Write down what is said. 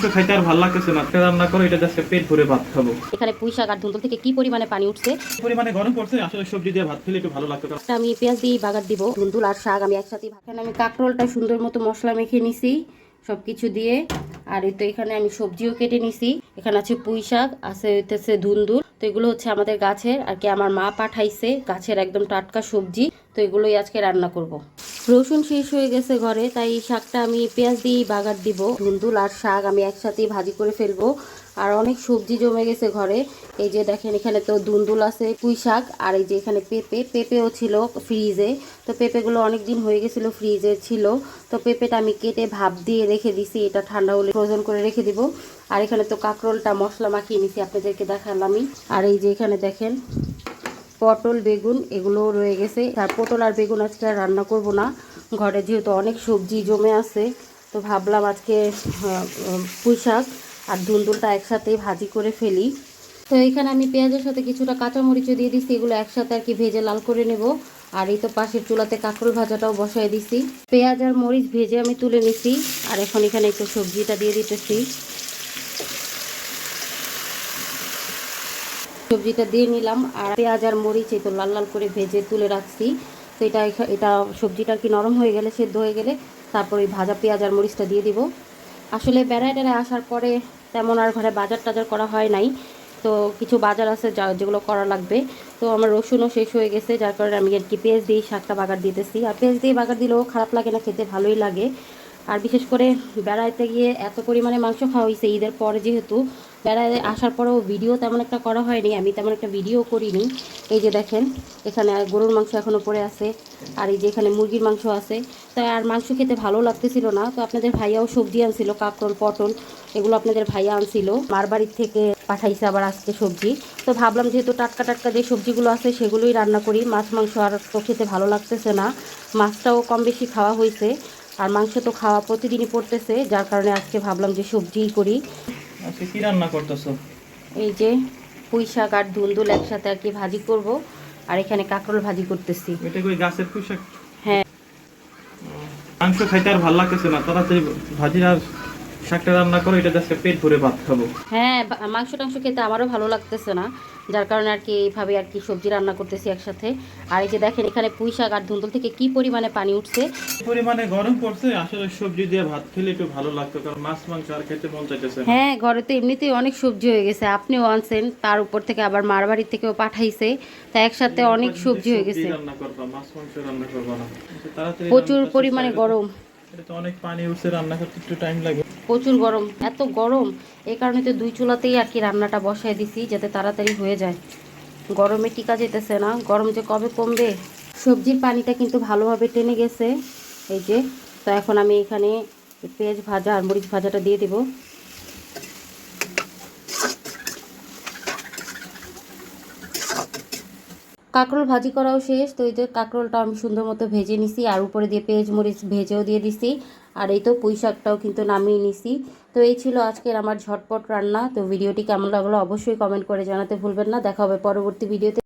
মাংস খাইতে আর ভালো লাগতেছে না। তেল রান্না করে এটা আজকে পেট ভরে ভাত খাব। এখানে পুঁই শাক আর ধুন্দল থেকে কি পরিমাণে পানি উঠছে? পরিমাণে গরম পড়ছে? আসলে সবজি দিয়ে ভাত খেলে একটু ভালো লাগতো আমি পেঁয়াজ দিয়ে বাগার দিব ধুন্দুল আর শাক আমি একসাথে এখানে আমি কাঁকরোলটা সুন্দর মতো মশলা মেখে নিছি সব কিছু দিয়ে। আর এই তো এখানে আমি সবজিও কেটে নিছি। এখানে আছে পুঁই শাক আছে হইতেছে ধুন্দুল তো এগুলো হচ্ছে আমাদের গাছের আর কি আমার মা পাঠাইছে গাছের একদম টাটকা সবজি। তো এগুলোই আজকে রান্না করব। রসুন শেষ হয়ে গেছে ঘরে, তাই শাকটা আমি পেঁয়াজ দিয়েই বাগার দিব। ধুন্দুল আর শাক আমি একসাথেই ভাজি করে ফেলব। আর অনেক সবজি জমে গেছে ঘরে। এই যে দেখেন, এখানে তো দুন্দুল আছে, পুঁই শাক, আর এই যে এখানে পেঁপে, পেঁপেও ছিল ফ্রিজে। তো পেঁপেগুলো অনেক দিন হয়ে গেছিল, ফ্রিজে ছিল। তো পেঁপেটা আমি কেটে ভাপ দিয়ে রেখে দিছি, এটা ঠান্ডা হলে ফ্রোজন করে রেখে দিব। আর এখানে তো কাঁকরোলটা মশলা মাখিয়ে নিছি, আপনাদেরকে দেখালামই। আর এই যে এখানে দেখেন পটল, বেগুন এগুলো রয়ে গেছে। আর পটল আর বেগুন আজকে আর রান্না করব না। ঘরে যেহেতু অনেক সবজি জমে আছে, তো ভাবলাম আজকে পুঁই শাক আর দুন্দুলটা একসাথে ভাজি করে ফেলি। তো এখানে আমি পেঁয়াজের সাথে কিছুটা কাঁচামরিচও দিয়ে দিচ্ছি, এগুলো একসাথে আর কি ভেজে লাল করে নেব। আর এই তো পাশের চুলাতে কাঁকরোল ভাজাটাও বসাই দিছি পেঁয়াজ আর মরিচ ভেজে আমি তুলে নিছি আর এখন এখানে একটু সবজিটা দিয়ে দিতেছি। সবজিটা দিয়ে নিলাম আর পেঁয়াজ আর মরিচ এই তো লাল লাল করে ভেজে তুলে রাখছি। তো এটা এটা সবজিটা কি নরম হয়ে গেলে, সেদ্ধ হয়ে গেলে, তারপর ওই ভাজা পেঁয়াজ আর মরিচটা দিয়ে দিব। আসলে বেড়ায় টেড়ায় আসার পরে তেমন আর ঘরে বাজার টাজার করা হয় নাই। তো কিছু বাজার আছে যা যেগুলো করা লাগবে। তো আমার রসুনও শেষ হয়ে গেছে, যার কারণে আমি আর কি পেঁয়াজ দিয়ে শাকটা বাগার দিতেছি। আর পেঁয়াজ দিয়ে বাগার দিলেও খারাপ লাগে না, খেতে ভালোই লাগে। আর বিশেষ করে বেড়াইতে গিয়ে এত পরিমাণে মাংস খাওয়া হয়েছে ঈদের পরে যেহেতু বেড়ায় আসার পরেও ভিডিও তেমন একটা করা হয়নি, আমি তেমন একটা ভিডিও করিনি। এই যে দেখেন, এখানে গরুর মাংস এখনও পড়ে আছে, আর এই যে এখানে মুরগির মাংস আছে। তাই আর মাংস খেতে ভালো লাগতেছিল না, তো আপনাদের ভাইয়াও সবজি আনছিল কাকরোল পটল, এগুলো আপনাদের ভাইয়া আনছিল। মার বাড়ির থেকে পাঠাইছে আবার আজকে সবজি। তো ভাবলাম যেহেতু টাটকা টাটকা যে সবজিগুলো আছে সেগুলোই রান্না করি, মাছ, মাংস আর তো খেতে ভালো লাগতেছে না। মাছটাও কম বেশি খাওয়া হয়েছে। আর মাংস তো খাওয়া প্রতিদিনই পড়তেছে যার কারণে আজকে ভাবলাম যে সবজিই করি। আজকে কি রান্না করতেছো? এই যে পুঁই শাক আর ধুন্দুল একসাথে আর কি ভাজি করব আর এখানে কাঁকরোল ভাজি করতেছি। এটা কই গাছের পুঁই শাক? হ্যাঁ। মাংস খাইতে আর ভালো লাগতেছে না তাড়াতাড়ি ভাজি আর শাকটা রান্না করে এটা আজকে পেট ভরে ভাত খাব। হ্যাঁ মাংস টাংস খেতে আমারও ভালো লাগতেছে না। যার কারণে আর কি এইভাবে আর কি সবজি রান্না করতেছি একসাথে। আর এই যে দেখেন এখানে পুঁই শাক আর ধুন্দুল থেকে কি পরিমাণে পানি উঠছে? পরিমাণে গরম পড়ছে আসলে সবজি দিয়ে ভাত খেলে একটু ভালো লাগতো কারণ মাছ মাংস আর খেতে মন চাইতেছে হ্যাঁ ঘরে তো এমনিতেই অনেক সবজি হয়ে গেছে আপনিও আনছেন তার উপর থেকে আবার মার বাড়ির থেকেও পাঠাইছে তা একসাথে অনেক সবজি হয়ে গেছে। রান্না করবা মাছ মাংস রান্না করবা না। প্রচুর পরিমাণে গরম। এটা অনেক পানি উঠছে, রান্না করতে একটু টাইম লাগে। প্রচুর গরম, এত গরম। এই কারণে তো দুই চুলাতেই আর কি রান্নাটা বসায় দিছি, যাতে তাড়াতাড়ি হয়ে যায়। গরমে টিকা যেতেছে না। গরম যে কবে কমবে, সবজির পানিটা কিন্তু ভালোভাবে টেনে গেছে। এই যে, তো এখন আমি এখানে পেঁয়াজ ভাজা আর মরিচ ভাজাটা দিয়ে দিব। কাঁকরোল ভাজি করাও শেষ। তো এই যে কাঁকরোলটা আমি সুন্দর মতো ভেজে নিছি। আর উপরে দিয়ে পেঁয়াজ মরিচ ভেজেও দিয়ে দিছি। আর এই তো পুঁই শাকটাও কিন্তু নামিয়ে নিছি। তো এই ছিল আজকের আমার ঝটপট রান্না। তো ভিডিওটি কেমন লাগল অবশ্যই কমেন্ট করে জানাতে ভুলবেন না। দেখা হবে পরবর্তী ভিডিওতে।